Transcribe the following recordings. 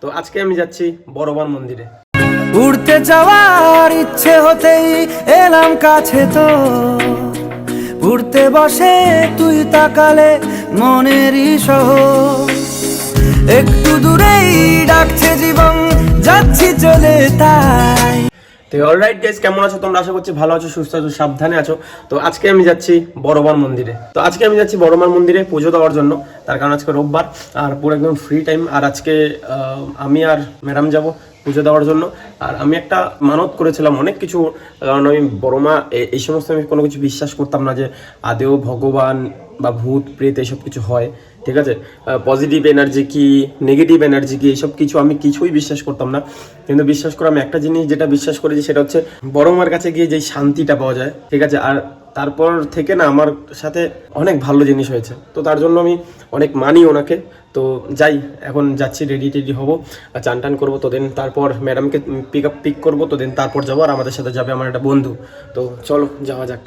তো আজকে আমি যাচ্ছি বড়বান মন্দিরে। উড়তে যাওয়ার ইচ্ছে হতেই এলাম কাছে তো। উড়তে বসে তুই তাকালে মনেরই সহ। একটু দূরেই ডাকছে জীবন, যাচ্ছি চলে তাই। অলরাইট গাইস কেমন আছো? তোমরা আশা করছি ভালো আছো, সুস্থ আছো, সাবধানে আছো। তো আজকে আমি যাচ্ছি বড়মান মন্দিরে। তো আজকে আমি যাচ্ছি বড়মান মন্দিরে পুজো দেওয়ার জন্য। তার কারণ আজকে রোববার, আর পুরো একদম ফ্রি টাইম আর আজকে আমি আর ম্যাডাম যাব পুজো দেওয়ার জন্য। আর আমি একটা মানত করেছিলাম, অনেক কিছু। কারণ আমি বড়মা এই সমস্ত আমি কোনো কিছু বিশ্বাস করতাম না যে আদেও ভগবান বা ভূত, প্রেত এইসব কিছু হয়। ঠিক আছে? পজিটিভ এনার্জি কি নেগেটিভ এনার্জি কি, এইসব কিছু আমি কিছুই বিশ্বাস করতাম না। কিন্তু বিশ্বাস করে আমি একটা জিনিস যেটা বিশ্বাস করেছি, সেটা হচ্ছে বড় মার কাছে গিয়ে যেই শান্তিটা পাওয়া যায়, ঠিক আছে? আর তারপর থেকে না আমার সাথে অনেক ভালো জিনিস হয়েছে। তো তার জন্য আমি অনেক মানি ওনাকে। তো যাই, এখন যাচ্ছি রেডি টেডি হব চান টান করব, তো দেন তারপর ম্যাডামকে পিক আপ পিক করব, তো দেন তারপর যাব, আর আমাদের সাথে যাবে আমার একটা বন্ধু। তো চলো, যাওয়া যাক।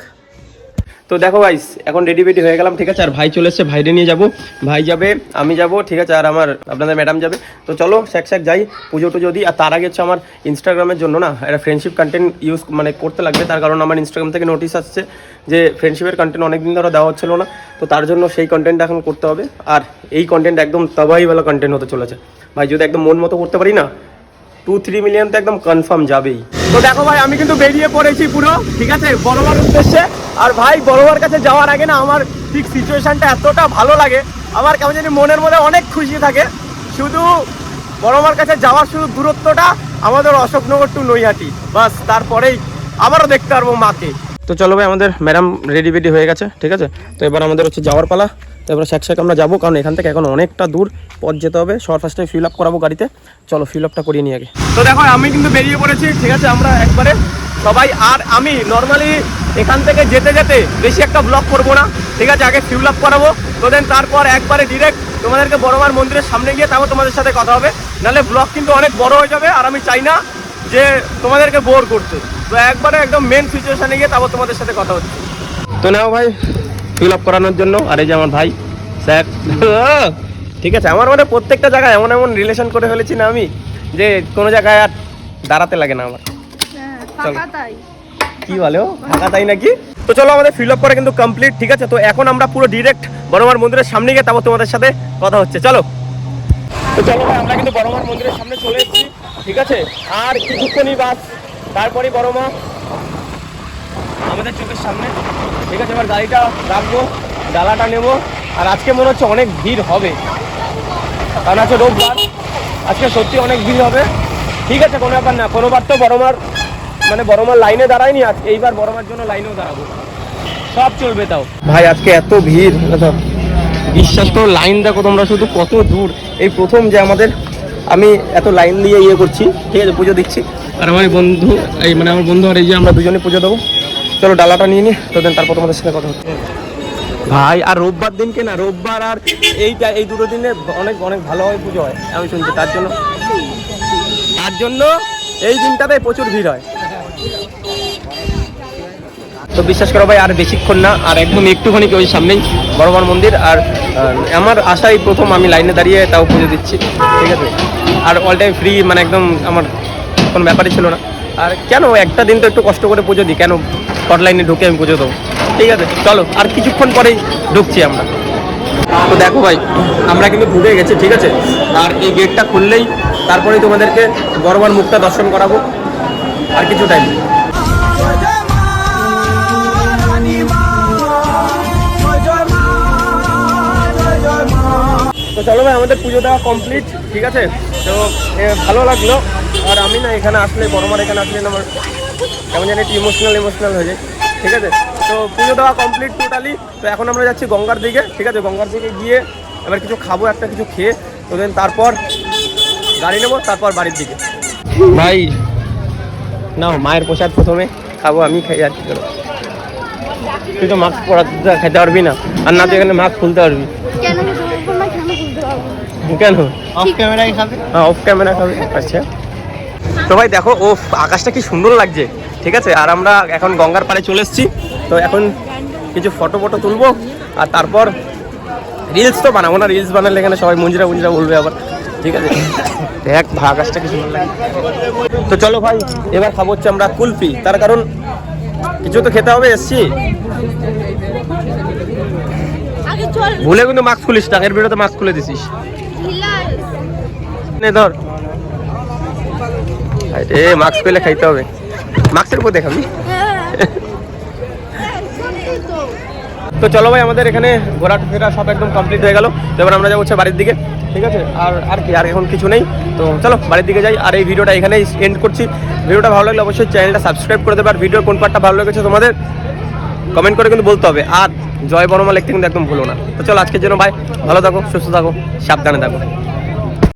তো দেখো ভাই, এখন রেডি বেডি হয়ে গেলাম, ঠিক আছে? আর ভাই চলে এসছে, ভাইরে নিয়ে যাব। ভাই যাবে, আমি যাব, ঠিক আছে? আর আমার আপনাদের ম্যাডাম যাবে। তো চলো স্যাক স্যাক যাই, পুজো টুজো দিই। আর তার আগে হচ্ছে আমার ইনস্টাগ্রামের জন্য না, একটা ফ্রেন্ডশিপ কন্টেন্ট ইউজ মানে করতে লাগবে। তার কারণ আমার ইনস্টাগ্রাম থেকে নোটিস আসছে যে ফ্রেন্ডশিপের কন্টেন্ট অনেকদিন ধরে দেওয়া হচ্ছিল না। তো তার জন্য সেই কন্টেন্ট এখন করতে হবে। আর এই কন্টেন্ট একদম তবাইওয়ালা কন্টেন্ট হতে চলেছে। ভাই, যদি একদম মন মতো করতে পারি না টু থ্রি মিলিয়ন তো একদম কনফার্ম যাবেই। তো দেখো ভাই, আমি কিন্তু বেরিয়ে পড়েছি পুরো, ঠিক আছে? বড়বার উদ্দেশ্যে। আর ভাই, বড়বার কাছে যাওয়ার আগে না আমার ঠিক সিচুয়েশনটা এতটা ভালো লাগে, আমার কেমন জানি মনের মধ্যে অনেক খুশি থাকে। শুধু বড়মার কাছে যাওয়ার শুধু দূরত্বটা আমাদের অশোকনগর টু নৈহাটি, বাস, তারপরেই আবারও দেখতে পারব মাকে। তো চলো ভাই, আমাদের ম্যাডাম রেডি বেডি হয়ে গেছে, ঠিক আছে? তো এবার আমাদের হচ্ছে যাওয়ার পালা। তো এবার শ্যাক আমরা যাব, কারণ এখান থেকে এখন অনেকটা দূর। পথ যেতে হবে সবার ফার্স্টে ফিল আপ করাবো গাড়িতে। চলো ফিল আপটা করিয়ে নিয়ে আগে। তো দেখো, আমি কিন্তু বেরিয়ে পড়েছি, ঠিক আছে? আমরা একবারে সবাই, আর আমি নর্মালি এখান থেকে যেতে যেতে বেশি একটা ব্লগ করব না। ঠিক আছে, আগে ফিল আপ করাবো। তো দেন তারপর একবারে ডিরেক্ট তোমাদেরকে বড়মার মন্দিরের সামনে গিয়ে তারপর তোমাদের সাথে কথা হবে। নাহলে ব্লগ কিন্তু অনেক বড় হয়ে যাবে, আর আমি চাই না যে তোমাদেরকে বোর করতে। তো একবারে একদম মেন সিচুয়েশানে গিয়ে তারপর তোমাদের সাথে কথা হচ্ছে। তো নাও ভাই ফিল আপ করানোর জন্য। আর এই যে আমার ভাই স্যার। ঠিক আছে আমার মানে প্রত্যেকটা জায়গায় এমন এমন রিলেশন করে ফেলেছি না আমি যে কোনো জায়গায় আর দাঁড়াতে লাগে না আমার। হ্যাঁ, কি বলো ফাঁকা তাই নাকি? তো চলো আমাদের ফিল আপ করা কিন্তু কমপ্লিট ঠিক আছে? তো এখন আমরা পুরো ডিরেক্ট বড়মার মন্দিরের সামনে গিয়ে তারপর তোমাদের সাথে কথা হচ্ছে। চলো। তো চলো আমরা কিন্তু বড়মার মন্দিরের সামনে চলে এসেছি ঠিক আছে? আর কিছুক্ষণই বাস তারপরেই বড়মা আমাদের চোখের সামনে। ঠিক আছে এবার গাড়িটা রাখব ডালাটা নেব। আর আজকে মনে হচ্ছে অনেক ভিড় হবে। কারণ আছে রোববার। আজকে সত্যি অনেক ভিড় হবে। ঠিক আছে কোনো ব্যাপার না। কোনোবার তো বড়মার মানে বড়মার লাইনে দাঁড়ায়নি আজ। এইবার বড়মার জন্য লাইনেও দাঁড়াবো। সব চলবে তাও। ভাই আজকে এত ভিড়। বিশ্বাস করো লাইন দেখো তোমরা শুধু কত দূর। এই প্রথম যে আমাদের আমি এত লাইন দিয়ে ইয়ে করছি। ঠিক আছে পুজো দিচ্ছি। আর আমার বন্ধু এই মানে আমার বন্ধু আর এই যে আমরা দুজনে পুজো দেবো। চলো ডালাটা নিয়ে নি তো দেন তারপর তোমাদের সাথে কথা হচ্ছে। ভাই আর রোববার দিনকে না রোববার আর এইটা এই দুটো দিনে অনেক অনেক ভালোভাবে পুজো হয় আমি শুনছি তার জন্য। তার জন্য এই দিনটাতে প্রচুর ভিড় হয়। তো বিশ্বাস করো ভাই আর বেশিক্ষণ না আর একদম একটুখানি ওই সামনেই বড় বড় মন্দির আর আমার আশাই প্রথম আমি লাইনে দাঁড়িয়ে তাও পুজো দিচ্ছি ঠিক আছে? আর অল টাইম ফ্রি মানে একদম আমার কোনো ব্যাপারই ছিল না। আর কেন একটা দিন তো একটু কষ্ট করে পুজো দিই কেন হট লাইনে ঢুকে আমি পুজো দেবো। ঠিক আছে, চলো, আর কিছুক্ষণ পরেই ঢুকছি আমরা। তো দেখো ভাই, আমরা কিন্তু ঢুকে গেছি, ঠিক আছে? আর এই গেটটা খুললেই তারপরেই তোমাদেরকে বড়বার মুখটা দর্শন করাবো। আর কিছু টাইম তো চলো ভাই, আমাদের পুজো দেওয়া কমপ্লিট ঠিক আছে? তো ভালো লাগল। আর আমি না এখানে আসলে বড়মার এখানে আসলে আমার কেমন জানি একটু ইমোশনাল ইমোশনাল হয়ে যায়। ঠিক আছে? তো পুজো দেওয়া কমপ্লিট টোটালি তো এখন আমরা যাচ্ছি গঙ্গার দিকে ঠিক আছে? গঙ্গার দিকে গিয়ে এবার কিছু খাব একটা কিছু খেয়ে তো দেন তারপর গাড়ি নেব তারপর বাড়ির দিকে। ভাই না মায়ের প্রসাদ প্রথমে খাব আমি খাই আর কি করব? তুই তো মাস্ক পরা খেতে পারবি না। আর না তুই এখানে মাস্ক খুলতে পারবি। কেন? কেন অফ ক্যামেরায় খাবে? হ্যাঁ অফ ক্যামেরা খাবে। আচ্ছা। তো ভাই দেখো ও আকাশটা কি সুন্দর লাগছে। ঠিক আছে? আর আমরা এখন গঙ্গার পাড়ে চলে এসেছি। তো এখন কিছু ফটো ফটো তুলবো আর তারপর রিলস তো বানাবো না রিলস বানালে এখানে সবাই মুঞ্জিরা মঞ্জিরা বলবে আবার। ঠিক আছে? দেখ গাছটা কি সুন্দর লাগে তো চলো ভাই এবার খাব হচ্ছে আমরা কুলফি। তার কারণ কিছু তো খেতে হবে এসছি। ভুলে কিন্তু মাস্ক খুলিস না এর ভিডিওতে মাস্ক খুলে দিছিস। ধর। এ মাস্ক খুলে খাইতে হবে। মাস্কের উপর দেখাবি। তো চলো ভাই, আমাদের এখানে ঘোরা ফেরা সব একদম কমপ্লিট হয়ে গেল। এবার আমরা যাব হচ্ছে বাড়ির দিকে, ঠিক আছে? আর আর কি, আর এখন কিছু নেই। তো চলো, বাড়ির দিকে যাই। আর এই ভিডিওটা এখানেই এন্ড করছি। ভিডিওটা ভালো লাগলে অবশ্যই চ্যানেলটা সাবস্ক্রাইব করে দেবে। আর ভিডিওর কোন পার্টটা ভালো লেগেছে তোমাদের কমেন্ট করে কিন্তু বলতে হবে। আর জয় বর্মা লিখতে কিন্তু একদম ভুলো না। তো চলো, আজকের জন্য ভাই, ভালো থাকো, সুস্থ থাকো, সাবধানে থাকো।